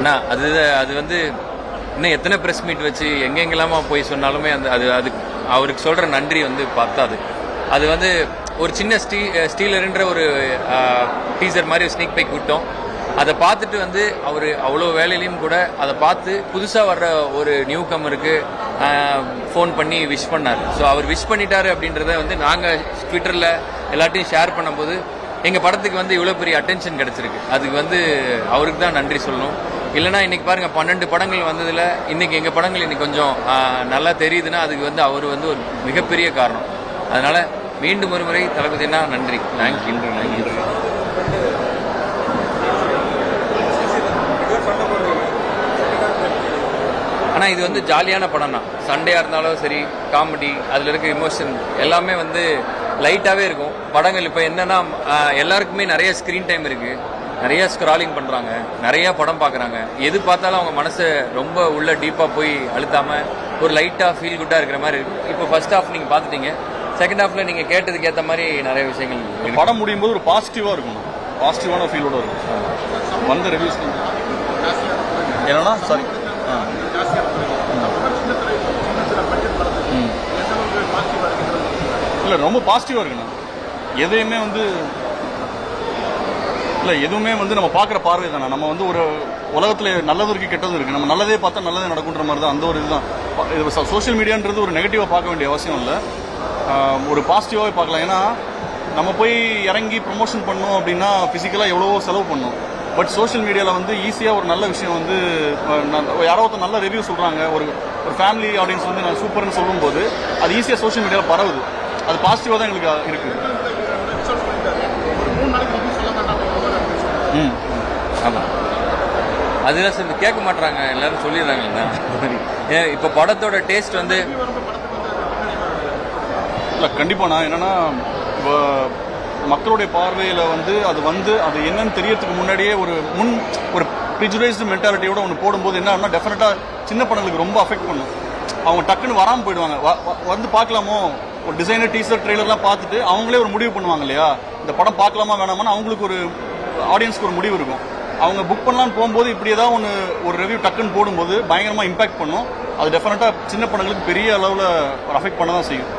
அண்ணா அது அது வந்து இன்னும் எத்தனை ப்ரெஸ் மீட் வச்சு எங்கெங்கெல்லாமா போய் சொன்னாலுமே அந்த அது அது அவருக்கு சொல்கிற நன்றி வந்து பத்தாது. அது வந்து ஒரு சின்ன ஸ்டீ ஸ்டீலருன்ற ஒரு டீசர் மாதிரி ஒரு ஸ்னீக் பைக் விட்டோம். அதை பார்த்துட்டு வந்து அவர் அவ்வளோ வேலையிலையும் கூட அதை பார்த்து புதுசாக வர்ற ஒரு நியூ கம்மருக்கு ஃபோன் பண்ணி விஷ் பண்ணார். ஸோ அவர் விஷ் பண்ணிட்டாரு அப்படின்றத வந்து நாங்கள் ட்விட்டரில் எல்லாத்தையும் ஷேர் பண்ணும்போது எங்கள் படத்துக்கு வந்து இவ்வளோ பெரிய அட்டென்ஷன் கிடச்சிருக்கு. அதுக்கு வந்து அவருக்கு தான் நன்றி சொல்லணும். இல்லைனா இன்றைக்கி பாருங்கள் பன்னெண்டு படங்கள் வந்ததில் இன்றைக்கி எங்கள் படங்கள் இன்றைக்கி கொஞ்சம் நல்லா தெரியுதுன்னா அதுக்கு வந்து அவர் வந்து ஒரு மிகப்பெரிய காரணம். அதனால் மீண்டும் ஒரு முறை தளபதினா நன்றி. தேங்க்யூ தேங்க்யூ ஆனால் இது வந்து ஜாலியான படம் தான் சண்டேயாக இருந்தாலும் சரி காமெடி அதில் இருக்க இமோஷன் எல்லாமே வந்து லைட்டாகவே இருக்கும். படங்கள் இப்போ என்னன்னா எல்லாருக்குமே நிறைய ஸ்க்ரீன் டைம் இருக்குது நிறைய ஸ்க்ராலிங் பண்ணுறாங்க நிறைய படம் பார்க்குறாங்க. எது பார்த்தாலும் அவங்க மனசை ரொம்ப உள்ள டீப்பாக போய் அழுத்தாமல் ஒரு லைட்டாக ஃபீல் குட்டாக இருக்கிற மாதிரி இருக்கு. இப்போ ஃபர்ஸ்ட் ஹாஃப் நீங்கள் பார்த்துட்டீங்க. செகண்ட் ஹாஃபில் நீங்கள் கேட்டதுக்கு ஏற்ற மாதிரி நிறைய விஷயங்கள். படம் முடியும் போது ஒரு பாசிட்டிவா இருக்கணும். பாசிட்டிவான ஃபீலோட இருக்கும் வந்த ரிவ்யூஸ் என்னன்னா சாரி இல்ல ரொம்ப பாசிட்டிவா இருக்கணும். எதையுமே வந்து இல்லை எதுவுமே வந்து நம்ம பார்க்குற பார்வை தானே. நம்ம வந்து ஒரு உலகத்தில் நல்லதும் இருக்கு கெட்டதும் இருக்குது நம்ம நல்லதே பார்த்தா நல்லதே நடக்குன்ற மாதிரி தான் அந்த ஒரு இதுதான். இது சோஷியல் மீடியான்றது ஒரு நெகட்டிவாக பார்க்க வேண்டிய அவசியம் இல்லை. ஒரு பாசிட்டிவாகவே பார்க்கலாம். ஏன்னா நம்ம போய் இறங்கி ப்ரொமோஷன் பண்ணோம் அப்படின்னா ஃபிசிக்கலாக எவ்வளவோ செலவு பண்ணோம். பட் சோஷியல் மீடியாவில் வந்து ஈஸியாக ஒரு நல்ல விஷயம் வந்து யாரோ ஒருத்தர் நல்ல ரிவ்யூ சொல்கிறாங்க ஒரு ஒரு ஃபேமிலி ஆடியன்ஸ் வந்து நான் சூப்பர்னு சொல்லும்போது அது ஈஸியாக சோஷியல் மீடியாவில் பரவுது. அது பாசிட்டிவாக தான் எங்களுக்கு இருக்குது ம் ஆமாம் அதெல்லாம் சரி கேட்க மாட்றாங்க. எல்லாரும் சொல்லிடுறாங்க ஏன் இப்போ படத்தோட டேஸ்ட் வந்து இல்லை கண்டிப்பாக நான் என்னன்னா இப்போ மக்களுடைய பார்வையில் வந்து அது வந்து அது என்னன்னு தெரியறதுக்கு முன்னாடியே ஒரு முன் ஒரு ப்ரிஜுடைஸ்டு மென்டாலிட்டியோட ஒன்று போடும்போது என்ன ஆகும்னா டெஃபினட்டாக சின்ன படங்களுக்கு ரொம்ப அஃபெக்ட் பண்ணும். அவங்க டக்குன்னு வராமல் போயிடுவாங்க. வந்து பார்க்கலாமோ? ஒரு டிசைனர் டீசர் ட்ரெய்லர்லாம் பார்த்துட்டு அவங்களே ஒரு முடிவு பண்ணுவாங்க இல்லையா? இந்த படம் பார்க்கலாமா வேணாமான்னு அவங்களுக்கு ஒரு ஆடியன்ஸ்க்கு ஒரு முடிவு இருக்கும். அவங்க புக் பண்ணலான்னு போகும்போது இப்படி ஏதாவது ஒன்று ஒரு ரிவ்யூ டக்குன்னு போடும்போது பயங்கரமாக இம்பாக்ட் பண்ணும். அது டெஃபினட்டாக சின்ன படங்களுக்கு பெரிய அளவில் அஃபெக்ட் பண்ண தான் செய்யும்.